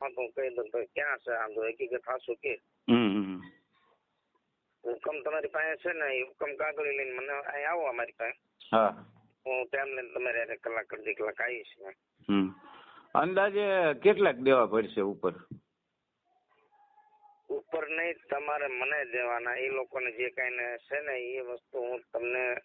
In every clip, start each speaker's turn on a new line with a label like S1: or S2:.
S1: દઉં ભાઈ ક્યાં છે આમ તો હકીકત કે હુકમ તમારી પાસે છે ને એ હુકમ કાગળ લઈને મને અહીં આવો અમારી પાસે.
S2: હા.
S1: હું તેમ લઈને તમારે કલાક અડધી કલાક આવીશ
S2: હમ. અંદાજે કેટલાક દેવા પડશે ઉપર?
S1: ઉપર નહીં તમારે મને દેવાના. એ લોકોને જે કાંઈ ને છે ને એ વસ્તુ હું તમને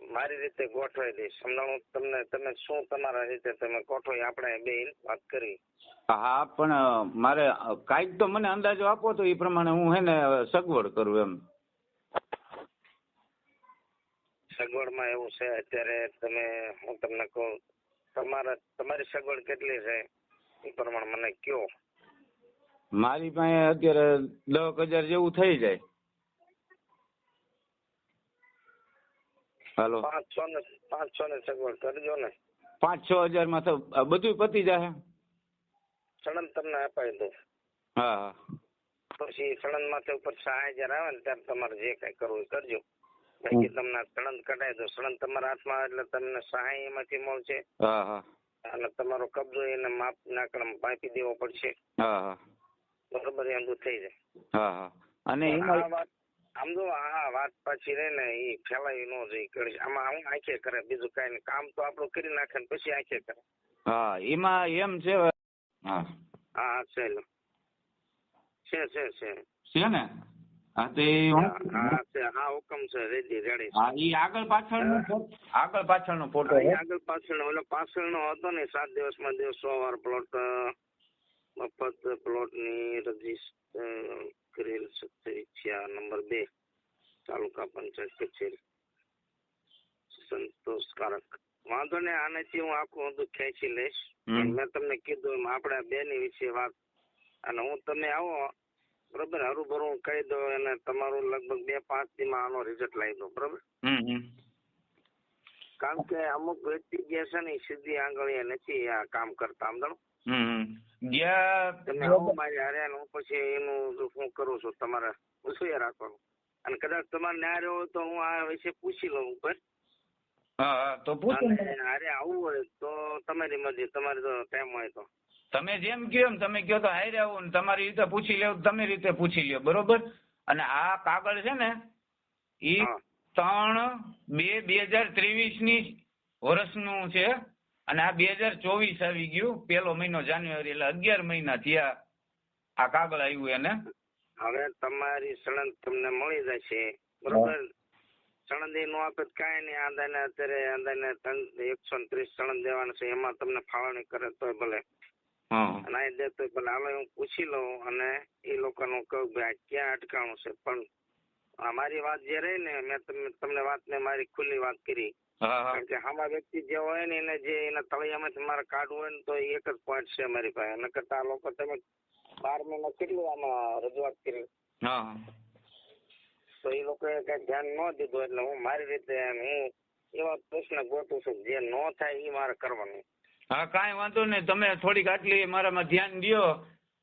S1: મારી રીતે ગોઠવાઈ દઈશ. હમણાં હું તમને તમે શું તમારા રીતે તમે ગોઠવાઈ આપણે બે વાત કરી.
S2: હા પણ મારે કાંઈક તો મને અંદાજો આપો તો એ પ્રમાણે હું હે ને સગવડ કરું એમ.
S1: સગવડમાં એવું છે અત્યારે તમે હું તમને કહું તમારા તમારી સગવડ કેટલી છે? એ પ્રમાણે મને કયો
S2: મારી પાસે અત્યારે દસ હજાર જેવું થઈ જાય. હાલો.
S1: પાંચસો ને પાંચસો ને સગવડ કરજો ને.
S2: પાંચ છ હજારમાં તો બધું પતી જાય
S1: સળંગ તમને અપાવી દઉં.
S2: હા
S1: પછી સળંગ માથે ઉપર સહાય હજાર આવે ને ત્યારે તમારે જે કઈ કરવું એ કરજો. બાકી તમને સળંગ કઢાઈ દો સળંગ તમારા હાથમાં આવે એટલે તમને સહાય એમાંથી મળશે. અને તમારો કબજો એને માપ નાકડામાં પાપી દેવો પડશે. બરોબર એમ થઈ જાય.
S2: હા હા. અને એમાં
S1: આમ જો આ વાત પાછી રહે ને એ ફેલાવી ન જઈ કરી. આમાં હું આંખે કરે બીજું કઈ નહીં. કામ તો આપણું કરી નાખે ને પછી આંખે કરે.
S2: હા એમાં એમ છે હા.
S1: હા છે છે છે છે.
S2: છે ને? હા તે
S1: હા છે. હા હુકમ છે. રેડી રેડી
S2: હા એ આગળ પાછળનો નો આગળ પાછળનો ફોટો
S1: આગળ પાછળ ઓલો પાછળનો હતો ને સાત દિવસમાં દિવસ સો વાર પ્લોટ મફત પ્લોટની રજિસ્ટર કરેલ સત્તર નંબર બે તાલુકા પંચાયત કચેરી. સંતોષકારક. વાંધો ને આનેથી હું આખું બધું ખેંચી લઈશ. મેં તમને કીધું એમ આપણે બે ની વિશે વાત. અને હું તમે આવો. બરોબર? હરુભરું હું કહી દઉં અને તમારું લગભગ બે પાંચ દીમાં આનો રિઝલ્ટ લાવી દો બરોબર? કારણ કે અમુક વ્યક્તિ જે છે ને સીધી આંગળીએ નથી આ કામ કરતા સમજણો?
S2: હમ.
S1: તમે આવો મારી હારે હું પછી એનું હું કરું છું તમારે પૂછ્યું રાખવાનું? અને કદાચ તમારે ના રહ્યો તો હું આ વિશે પૂછી લઉં ઉપર.
S2: હા તો પૂછો.
S1: હારે આવવું હોય તો તમારી મરજી તમારે તો ટાઈમ હોય તો.
S2: તમે જેમ કહો એમ તમે કહો તો હારે આવું ને તમારી રીતે પૂછી લેવું તમે રીતે પૂછી લ્યો બરોબર? અને આ કાગળ છે ને એ ત્રણ બે બે હજાર ત્રેવીસની વર્ષનું છે. અને આ બે હજાર ચોવીસ આવી ગયું. પેલો મહિનો જાન્યુઆરી એટલે અગિયાર મહિના થયા આ કાગળ આવ્યું એને.
S1: હવે તમારી સળંગ તમને મળી જશે. બરોબર? સળંદી નો આપે કઈ નહીં. આંદાને અત્યારે આંદાને એકસો ને ત્રીસ સળંગ દેવાના છે. એમાં તમને ફાળવણી કરે તોય ભલે. અને દે તો ભલે. હાલો હું પૂછી લઉં અને એ લોકોનું કહું કે આ ક્યાં અટકાણું છે? પણ અમારી વાત જે રહી ને મેં તમને તમને વાતને મારી ખુલ્લી વાત કરી. કારણ કે આમાં વ્યક્તિ જે હોય ને એને જે એના તળિયામાંથી મારે કાઢવું હોય ને તો એક જ પોઈન્ટ છે મારી પાસે. એના કરતા આ લોકો તમે બાર મહિના કેટલું આમાં રજૂઆત કરી? તો એ લોકોએ કઈ ધ્યાન ન દીધું એટલે હું મારી રીતે હું એવા પ્રશ્ન ગોતું છું જે ન થાય એ મારે કરવાનું.
S2: હા કાંઈ વાંધો નહીં. તમે થોડીક આટલી મારામાં ધ્યાન દ્યો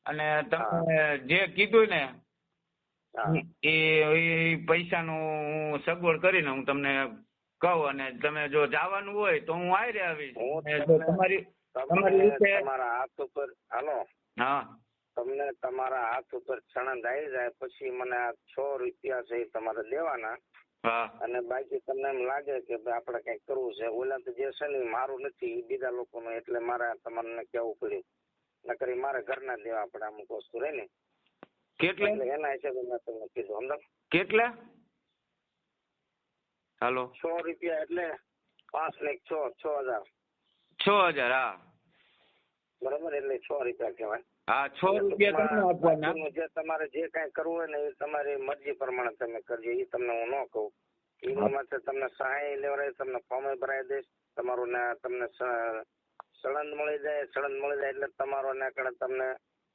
S2: અને તમે જે કીધું ને એ પૈસાનું હું સગવડ કરીને હું તમને કહું અને તમે જો જવાનું હોય તો હું આયરે આવીશ. તમારી તમારી રીતે
S1: તમારા હાથ ઉપર હાલો.
S2: હા.
S1: તમને તમારા હાથ ઉપર સણંદ આવી જાય પછી મને આ છ રૂપિયા છે તમારે દેવાના. અને બાકી તમને એમ લાગે કે આપણે કંઈક કરવું છે. ઓલા તો જે છે ને મારું નથી બીજા લોકોનું એટલે મારે તમને કેવું પડ્યું નકર મારે ઘરના દેવા પડે અમુક વસ્તુ રહે ને?
S2: કેટલા?
S1: એના હિસાબે મેં તમને કીધું સમજો
S2: કેટલા? હાલો.
S1: સો રૂપિયા એટલે પાંચ ને છ છ હજાર.
S2: છ હજાર હા.
S1: બરોબર એટલે છ રૂપિયા કહેવાય.
S2: હા છ રૂપિયા તમને આપવાના.
S1: જે તમારે જે કાંઈ કરવું હોય ને એ તમારી મરજી પ્રમાણે તમે કરજો. એ તમને હું ન કહું. એની માટે તમને સહાય લેવડાય તમને ફોર્મ ભરાઈ દઈશ. તમારું ને તમને સળંદ મળી જાય સળંદ મળી જાય એટલે તમારો ને કણે તમને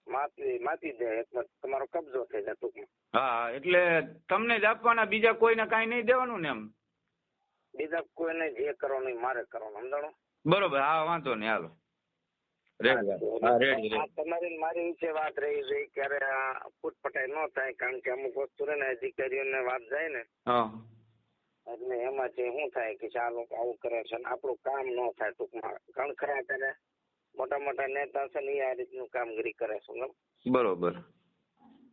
S1: માપી માપી દે. એટલે તમારો કબજો થઈ જાય ટૂંકમાં.
S2: હા એટલે તમને જ આપવાના બીજા કોઈને કાંઈ નહીં દેવાનું ને એમ?
S1: બીજા કોઈને જે કરવાનું મારે કરવાનું સમજાણો?
S2: બરોબર હા વાંધો નહીં હાલો.
S1: તમારી મારી વિશે વાત રહી છે ક્યારે આ ફૂટપટાઈ ન થાય કારણ કે અમુક વસ્તુ ને અધિકારીઓને વાત જાય ને એટલે એમાં એમાંથી શું થાય કે આ લોકો આવું કરે છે આપણું કામ ન થાય ટૂંકમાં. ઘણ ખરા કરે મોટા મોટા નેતા છે ને એ આ રીતનું કામગીરી કરે છે
S2: બરોબર.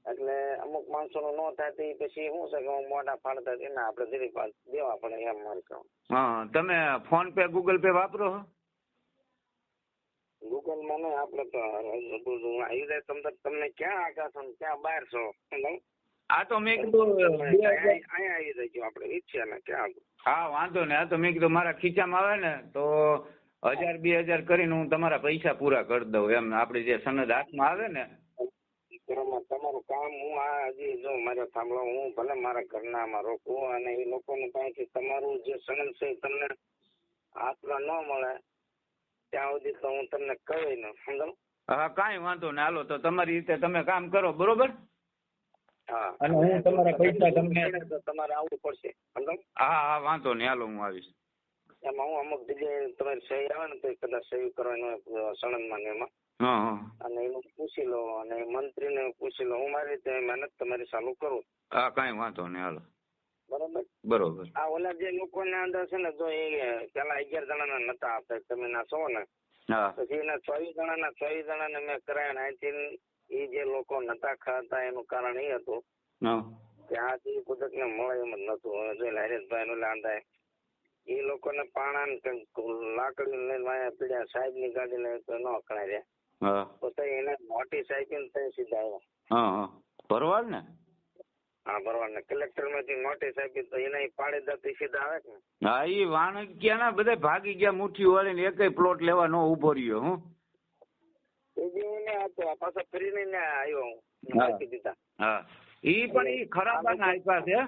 S1: એટલે અમુક માણસોનું નો થાય તો પછી શું છે કે હું મોટા ફાડતા હતી આપણે પાસ દેવા પડે એમ મારે કહું
S2: હા તમે ફોન પે ગૂગલ પે વાપરો છો?
S1: ગૂગલમાં નહીં આપણે તો આવી જાય તમને તમને ક્યાં આગા છો ક્યાં બહાર છો?
S2: આ તો મેં કીધું
S1: અહીંયા આવી જજો આપણે ઈચ્છે ને ક્યાં
S2: હા વાંધો ને આ તો મેં કીધું મારા ખીચામાં આવે ને તો હજાર બે હજાર કરીને હું તમારા પૈસા પૂરા કરી દઉં એમ. આપડે જે સનદ હાથમાં આવે ને
S1: કામ હું આ હજી જો મારે સાંભળો હું ભલે મારા ઘરનામાં રોકું અને એ લોકોનું પાસેથી તમારું જે સનદ છે તમને હાથમાં ન મળે ત્યાં સુધી તો હું તમને કહી ન સમજો
S2: હા કાંઈ વાંધો ને હાલો તો તમારી રીતે તમે કામ કરો બરોબર?
S1: હા.
S2: અને હું તમારા પૈસા તમને-
S1: તમારે આવવું પડશે સમજો
S2: હા હા વાંધો નહીં. હાલો હું આવીશ.
S1: એમાં હું અમુક જગ્યાએ તમારી સહી આવે ને તો કદાચ સહી કરવાનું સણંદમાં ને એમાં. અને એનું પૂછી લો અને મંત્રીને પૂછી લો હું મારી રીતે મહેનત તમારી ચાલુ કરું.
S2: હા કાંઈ વાંધો નહીં હાલો.
S1: બરોબર?
S2: બરોબર.
S1: આ ઓલા જે લોકોના અંદર છે ને જો એ પેલા અગિયાર જણાના નતા આપતા તમે ના છો ને પછી એના ચોવીસ જણાના ચોવીસ જણાને મેં કરાયા અહીંથી એ જે લોકો નતા ખાતા એનું કારણ એ હતું કે આ જે કુદરતને મળે એમ જ નતું. હવે જો હરેશભાઈ નું લાંદાય એ લોકોને પાણા ને લાકડી લઈને વાયા પીડ્યા સાહેબની ગાડી લઈને તો ન અકળાય રહ્યા પોતે એને મોટી સાયકલ થઈ સીધા આવ્યા.
S2: ભરવાડ ને?
S1: હા ભરવાડ ને. કલેક્ટરમાંથી મોટી સાયકલ તો એને પાડી દતી સીધા આવે કે? ને
S2: હા ઈ વાણકિયાના બધા ભાગી ગયા મુઠ્ઠી વાળીને એકય પ્લોટ લેવા નો ઊભો રહ્યો હું.
S1: એ જે હતો પાછો ફરીને ને આવ્યો હું.
S2: હા.
S1: આપી દીધા.
S2: હા. ઈ પણ ઈ ખરાબાના આપ્યા છે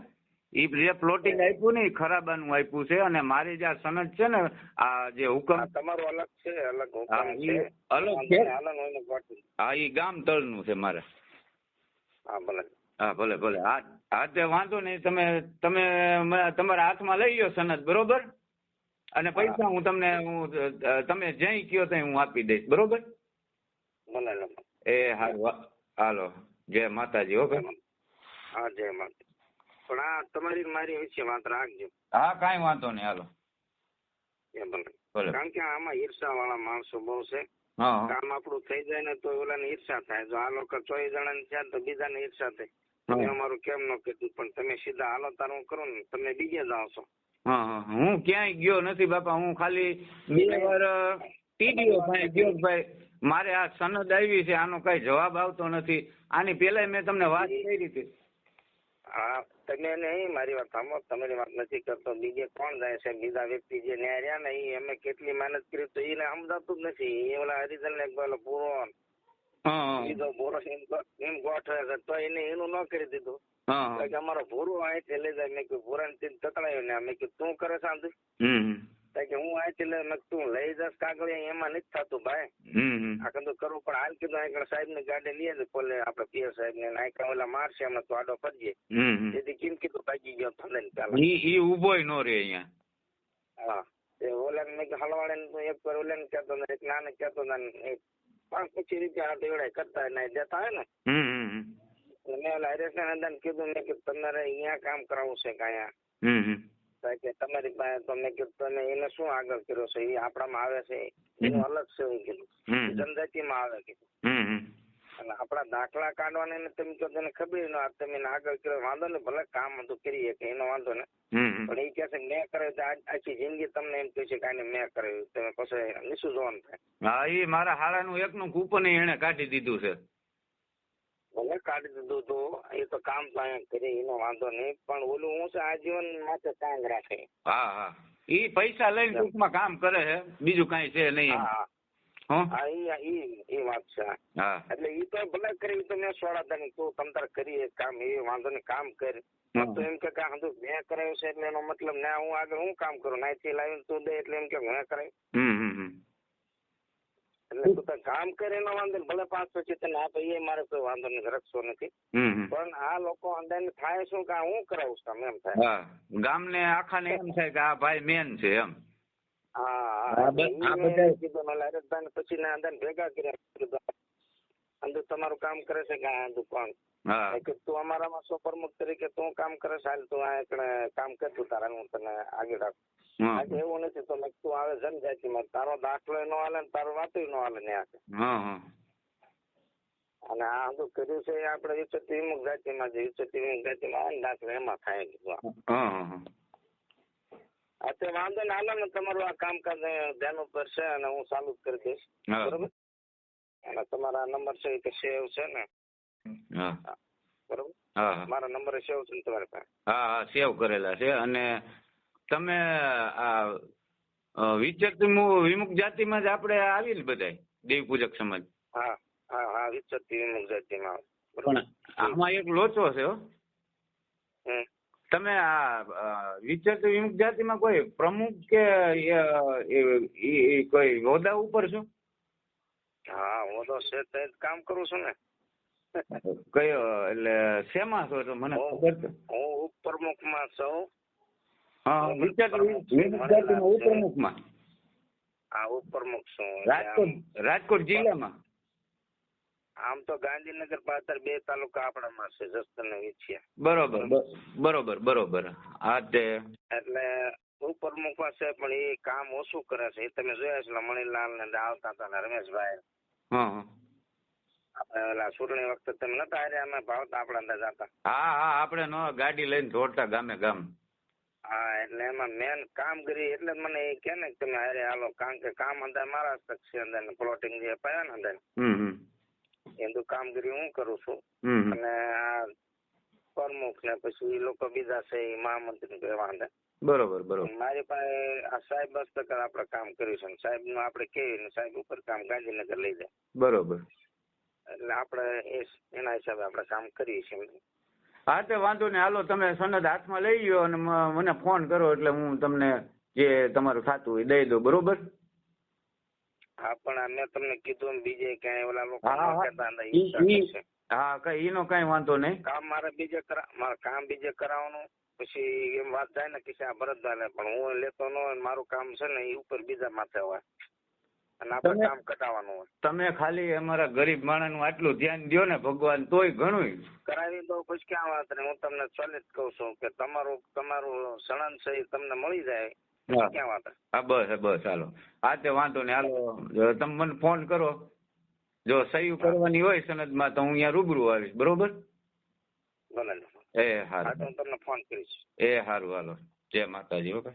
S2: ઈ જે પ્લોટિંગ આપ્યું ને એ ખરાબાનું આપ્યું છે અને મારી જે આ સનદ છે ને આ જે હુકમ
S1: તમારો અલગ છે અલગ હુકમ છે.
S2: અલગ છે. હા એ ગામ તળનું છે મારે.
S1: હા ભલે.
S2: હા ભલે ભલે. હા હા તે વાંધો નહીં. તમે તમે તમારા હાથમાં લઈ લો સનદ બરોબર? અને પૈસા હું તમને હું તમે જ્યાં કયો ત્યાં હું આપી દઈશ બરોબર?
S1: ભલે
S2: એ હારું હાલો. જય માતાજી હો ભાઈ.
S1: હા જય માતા પણ આ તમારી ને મારી વિશે વાત રાખજો.
S2: હા કાંઈ વાંધો નહીં હાલો.
S1: એ ભલે.
S2: ભલે.
S1: કારણ કે આમાં ઈર્ષા વાળા માણસો બહુ છે. કામ આપણું થઈ જાય ને તો ઓલાને ઈર્ષા થાય. જો આ લોકો ચોવીસ જણા થયા તો બીજાને ઈર્ષા થાય. તમે અમારું કેમ ન કીધું? પણ તમે સીધા હાલો તારું કરો ને? તમે બીજે જાઓ છો.
S2: હા ક્યાંય ગયો નથી બાપા. હું ખાલી બે વાર ટીડીઓ ભાઈ ગયો ભાઈ મારે આ સનદ આવી છે. આનો કઈ જવાબ આવતો નથી. આની પેલા મેં તમને વાત કરી હતી.
S1: હા. તમે નહીં મારી વાત સાંભળો તમારી વાત નથી કરતો. બીજે કોણ જાય છે? બીજા વ્યક્તિ જે ન્યાય રહ્યા ને એ અમે કેટલી મહેનત કરી તો એને સમજાતું જ નથી. એ ઓલા હરિજન ને પેલો પૂરો
S2: હા. હા
S1: બીજો પૂરો એમ ગોઠવે છે. તો એને એનું ન કરી દીધું. અમારો ભૂરો અહીંથી લઈ જાય. મેં કીધું ભૂરા ને તકડાયો ને. મેં કીધું તું કરે શાંતિ. કે હું અહીંથી લઈ મેં તું લઈ જશ કાગળ એમાં નથી થતું ભાઈ.
S2: હમ હમ.
S1: આ કીધું કરવું પણ હાલ કીધું આગળ સાહેબની ગાડી લઈએ ને પોલે આપડે પીએસ સાહેબ ને આખા ઓલા મારશે અમે તો આડો ફરીએ. તેથી કેમ કીધું ભાગી ગયો થલે ને પેલા.
S2: ઈ ઊભો ન રે અહીંયા.
S1: હા. એ ઓલા મેં હલવાડે ને એક વાર ઓલા ને કહેતો ને એક નાને કહેતો ને પાંચ પચીસ રીતે આ દેવડાય કરતા ને દેતા હોય ને. મેં ઓલા હરેશને અંદર કીધું મેં કે તમારે અહીંયા કામ કરાવવું છે કે કે તમારી પાસે તો મેં કીધું તમે એને શું આગળ કર્યો છે? એ આપણામાં આવે છે. એનું અલગ છે હું કીધું. જનજાતિમાં આવે કીધું. અને આપણા દાખલા કાઢવાને ને તમે કહો તને ખબર ન આ તમે આગળ કર્યો. વાંધો ને ભલે કામ હતું કરીએ કે એનો વાંધો ને. પણ એ કહે છે કે મેં કરાવ્યું તો આજ- આખી જિંદગી તમને એમ કહે છે કે આને મેં કર્યું. તમે પછી નિશું જોવાનું થાય.
S2: હા એ મારા હાળાનું એકનું કૂપન એને કાઢી દીધું છે.
S1: ભલે કાઢી દીધું તો એ તો કામ અહીંયા કરે એનો વાંધો નહીં. પણ ઓલું હું છે આજીવન માટે કાંગ રાખે.
S2: હા હા. એ પૈસા લઈને ટૂંકમાં કામ કરે છે. બીજું કાંઈ છે નહીં
S1: હા વાત છે. એટલે ઈ તો ભલે કરી તો મેં તને તું તમ કરી કામ એ વાંધો નહીં કામ કર. તો એમ કે કાં મેં કરાયું છે એટલે એનો મતલબ ના હું આગળ હું કામ કરું? નાઈથી લાવીને તું દે એટલે એમ કે મેં
S2: હમ.
S1: એટલે તું કામ કરે એનો વાંધો ભલે પાંચ પછી તને આપે એ મારે કોઈ વાંધો નહીં રખશો નથી. પણ આ લોકો અંદર થાય શું કે હું કરાવું છું એમ થાય.
S2: હા. ગામને આખાને એમ થાય કે આ ભાઈ મેન છે એમ.
S1: હા પછી ના અંદર ભેગા કર્યા અંદર તમારું કામ કરે છે કે આ દુકાન કીધું તું અમારામાં સો પ્રમુખ તરીકે તું કામ કરે હાલ તું આ કામ કર તું તારા હું તને આગળ રાખ. આજે એવું નથી તો મેં તું આવે જનજાતિમાં તારો દાખલો નો હાલે ને તારો વાતો નો હાલે ને આ અને આ બધું કર્યું છે આપણે વિચિત વિમુખ જાતિમાં જે વિચિત વિમુખ જાતિમાં આવે ને દાખલો એમાં થાય કીધું તે વાંધો ને હાલો ને તમારું આ કામકાજ ધ્યાન ઉપર છે અને હું ચાલુ જ કરી દઈશ. બરોબર? અને તમારા નંબર છે એ સેવ છે ને? બરોબર? મારા નંબર સેવ છે ને તમારી પાસે?
S2: હા હા સેવ કરેલા છે અને તમે આ અ, વિચેત વિમુ- વિમુખ જાતિમાં જ આપણે આવી ને બધાય દેવ પૂજક સમાજ.
S1: હા હા હા વિચક્ત વિમુક્ત જાતિમાં.
S2: પણ આમાં એક લોચો છે હો. તમે આ વિચક્ત વિમુક્ત જાતિમાં કોઈ પ્રમુખ કે કોઈ હોદ્દા ઉપર છો?
S1: હા હું તો છે તે જ કામ કરું છું ને.
S2: કયો એટલે શેમાં છો તો મને
S1: હું
S2: ખબર
S1: હું ઉપપ્રમુખમાં છું.
S2: હા વિચેત ઉપપ્રમુખમાં
S1: આ ઉપપ્રમુખ છું
S2: રાજકોટ રાજકોટ જિલ્લામાં?
S1: આમ તો ગાંધીનગર પાછળ બે તાલુકા આપણામાં છે જસદણ ને વિછિયા.
S2: બરોબર બરોબર. બરોબર હા તે.
S1: એટલે ઉપપ્રમુખ પાસે પણ એ કામ ઓછું કરે છે એ તમે જોયા છે મણિલાલ ને આવતા હતા ને રમેશભાઈ.
S2: હા હા.
S1: આપણે ઓલા ચૂંટણી વખતે તમે નતા હારે અમે ભાવતા આપણા અંદાજ હતા
S2: હા હા આપણે નો ગાડી લઈને જોડતા ગામે ગામ.
S1: હા એટલે એમાં મેન કામગીરી એટલે જ મને એ કે ને તમે હારે હાલો કારણ કે કામ અંદર મારા છે અંદર પ્લોટિંગ જે અપાયા ને અંદર એનું કામગીરી હું કરું છું. અને આ પ્રમુખ ને પછી એ લોકો બીજા છે એ મહામંત્રી કહેવા અંદર.
S2: બરોબર બરોબર.
S1: મારી પાસે આ સાહેબ હસ્તક આપણે કામ કરીશું છે સાહેબનું આપણે કેવી સાહેબ ઉપર કામ ગાંધીનગર લઈ જાય.
S2: બરોબર.
S1: એટલે આપણે એના હિસાબે આપણે કામ કરીએ છીએ.
S2: હા તે વાંધો નહીં. હાલો તમે સનદ હાથમાં લઈ ગયો અને મને ફોન કરો એટલે હું તમને જે તમારું થતું હોય દઈ દઉં. બરોબર?
S1: હા પણ આ મેં તમને કીધું બીજે ક્યાંય ઓલા લોકો
S2: હા, કઈ એનો કઈ વાંધો નહીં.
S1: કામ મારે બીજે કરા મારે કામ બીજે કરાવવાનું. પછી એમ વાત થાય ને કે આ ભરતભાઈ પણ હું લેતો ન મારું કામ છે ને એ ઉપર બીજા માથે હોય. અને આપણે
S2: તમે-
S1: કામ કટાવવાનું હોય.
S2: તમે ખાલી અમારા ગરીબ માણસનું આટલું ધ્યાન દ્યો ને ભગવાન તોય ઘણું
S1: કરાવી દો પછી ક્યાં વાત ને હું તમને ચાલે જ કહું છું કે તમારું તમારું સણન છે એ તમને મળી જાય. ક્યાં વાત
S2: હા બસ બસ હાલો. હા તે વાંધો નહીં. હાલો તમે મને ફોન કરો. જો સહી કરવાની હોય સનદમાં તો હું અહીંયા રૂબરૂ આવીશ બરોબર?
S1: ભલે
S2: એ
S1: હારું તો હું તમને ફોન કરીશ.
S2: એ હારું હાલો. જય માતાજી ઓકે